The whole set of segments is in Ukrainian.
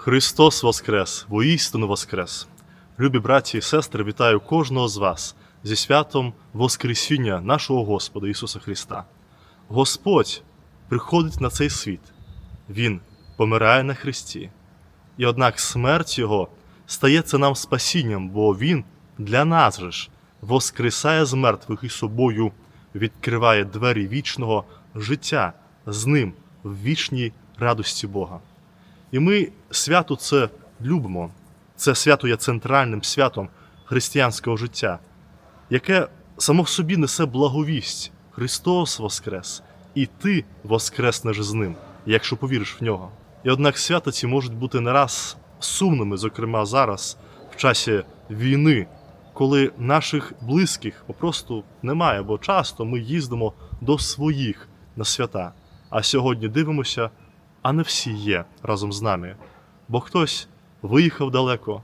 Христос Воскрес, воістину Воскрес! Любі браті і сестри, вітаю кожного з вас зі святом Воскресіння нашого Господа Ісуса Христа. Господь приходить на цей світ, Він помирає на Христі, і однак смерть Його стається нам спасінням, бо Він для нас же ж воскресає з мертвих і собою відкриває двері вічного життя з ним в вічній радості Бога. І ми свято це любимо. Це свято є центральним святом християнського життя, яке само в собі несе благовість. Христос Воскрес, і ти воскреснеш з ним, якщо повіриш в нього. І однак свята ці можуть бути не раз сумними, зокрема зараз, в часі війни, коли наших близьких попросту немає, бо часто ми їздимо до своїх на свята. А сьогодні дивимося, а не всі є разом з нами. Бо хтось виїхав далеко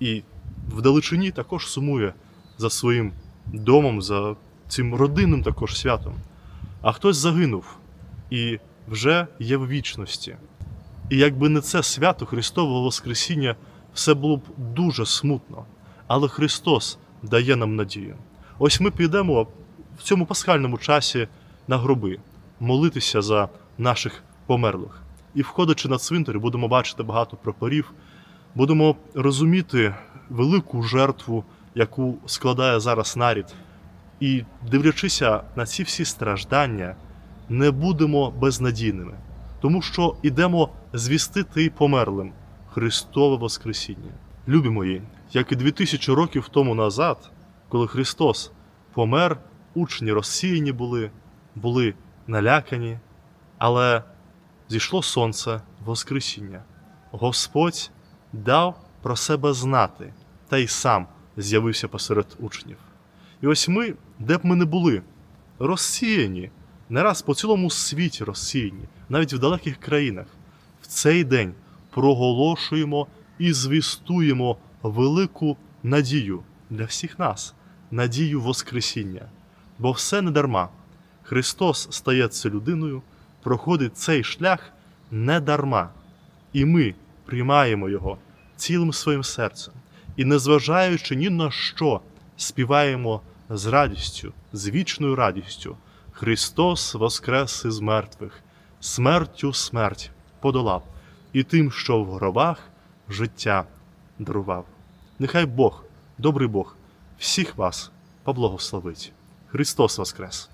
і в далечині також сумує за своїм домом, за цим родинним також святом. А хтось загинув і вже є в вічності. І якби не це свято Христового Воскресіння, все було б дуже смутно. Але Христос дає нам надію. Ось ми підемо в цьому пасхальному часі на гроби молитися за наших померлих. І, входячи на цвинтар, будемо бачити багато прапорів, будемо розуміти велику жертву, яку складає зараз нарід. І, дивлячися на ці всі страждання, не будемо безнадійними, тому що ідемо звістити й померлим Христове Воскресіння. Любі мої, як і дві тисячі років тому назад, коли Христос помер, учні розсіяні були, були налякані, але зійшло сонце Воскресіння. Господь дав про себе знати, та й сам з'явився посеред учнів. І ось ми, де б ми не були, розсіяні, не раз по цілому світі розсіяні, навіть в далеких країнах, в цей день проголошуємо і звістуємо велику надію для всіх нас, надію Воскресіння. Бо все не дарма. Христос стається людиною, проходить цей шлях не дарма. І ми приймаємо його цілим своїм серцем. І, незважаючи ні на що, співаємо з радістю, з вічною радістю. Христос воскрес із мертвих, смертю смерть подолав, і тим, що в гробах життя дарував. Нехай Бог, добрий Бог, всіх вас поблагословить. Христос Воскрес!